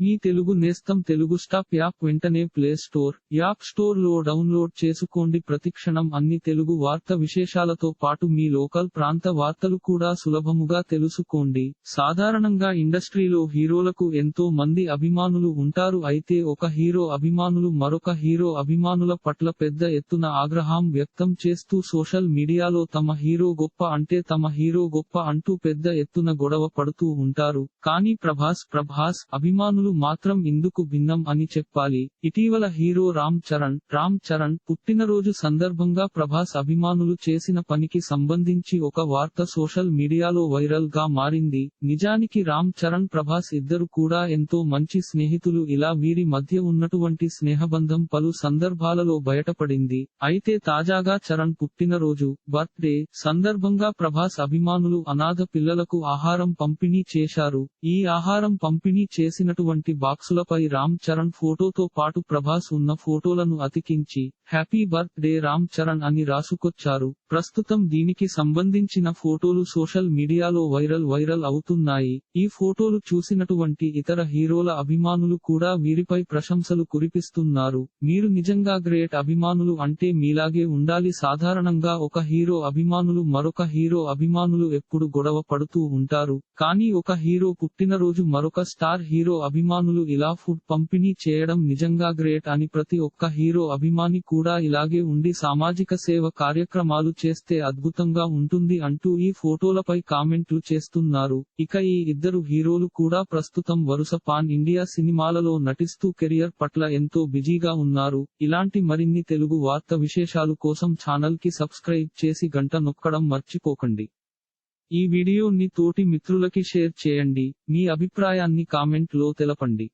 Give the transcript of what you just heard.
మీ తెలుగు నేస్తం Telugu stop app వెంటనే play store app స్టోర్లో డౌన్లోడ్ చేసుకోండి. ప్రతిక్షణం అన్ని తెలుగు వార్త విశేషాలతో పాటు మీ లోకల్ ప్రాంత వార్తలు కూడా సులభముగా తెలుసుకోండి. సాధారణంగా ఇండస్ట్రీలో హీరోలకు ఎంతో మంది అభిమానులు ఉంటారు. అయితే ఒక హీరో అభిమానులు మరొక హీరో అభిమానుల పట్ల పెద్ద ఎత్తున ఆగ్రహం వ్యక్తం చేస్తూ సోషల్ మీడియాలో తమ హీరో గొప్ప అంటే తమ హీరో గొప్ప అంటూ పెద్ద ఎత్తున గొడవ పడుతూ ఉంటారు. కానీ ప్రభాస్ ప్రభాస్ అభిమానులు మాత్రం ఇందుకు భిన్నం అని చెప్పాలి. ఇటీవల హీరో రామ్ చరణ్ రామ్ చరణ్ పుట్టినరోజు సందర్భంగా ప్రభాస్ అభిమానులు చేసిన పనికి సంబంధించి ఒక వార్త సోషల్ మీడియాలో వైరల్గా మారింది. నిజానికి రామ్ చరణ్ ప్రభాస్ ఇద్దరు కూడా ఎంతో మంచి స్నేహితులు. ఇలా వీరి మధ్య ఉన్నటువంటి స్నేహబంధం పలు సందర్భాలలో బయటపడింది. అయితే తాజాగా చరణ్ పుట్టినరోజు బర్త్డే సందర్భంగా ప్రభాస్ అభిమానులు అనాథ పిల్లలకు ఆహారం పంపిణీ చేశారు. ఈ ఆహారం పంపిణీ చేసినటువంటి బాక్సులపై రామ్ చరణ్ ఫోటోతో పాటు ప్రభాస్ ఉన్న ఫోటోలను అతికించి happy birthday Ram Charan అని రాసుకొచ్చారు. ప్రస్తుతం దీనికి సంబంధించిన ఫోటోలు సోషల్ మీడియాలో వైరల్ వైరల్ అవుతున్నాయి. ఈ ఫోటోలు చూసినటువంటి ఇతర హీరోల అభిమానులు కూడా వీరిపై ప్రశంసలు కురిపిస్తున్నారు. మీరు నిజంగా గ్రేట్ అభిమానులు అంటే మీలాగే ఉండాలి. సాధారణంగా ఒక హీరో అభిమానులు మరొక హీరో అభిమానులు ఎప్పుడు గొడవ పడుతూ ఉంటారు. కానీ ఒక హీరో పుట్టినరోజు మరొక స్టార్ హీరో అభిమానులు ఇలా ఫుడ్ పంపిణీ చేయడం నిజంగా గ్రేట్ అని ప్రతి ఒక్క హీరో అభిమాని కూడా ఇలాగే ఉండి సామాజిక సేవ కార్యక్రమాలు చేస్తే అద్భుతంగా ఉంటుంది అంటూ ఈ ఫోటోలపై కామెంట్లు చేస్తున్నారు. ఇక ఈ ఇద్దరు హీరోలు కూడా ప్రస్తుతం వరుస పాన్ ఇండియా సినిమాలలో నటిస్తూ కెరియర్ పట్ల ఎంతో బిజీగా ఉన్నారు. ఇలాంటి మరిన్ని తెలుగు వార్త విశేషాలు కోసం ఛానల్కి సబ్స్క్రైబ్ చేసి గంట నొక్కడం మర్చిపోకండి. ఈ వీడియోని తోటి మిత్రులకి షేర్ చేయండి. మీ అభిప్రాయాన్ని కామెంట్లో తెలపండి.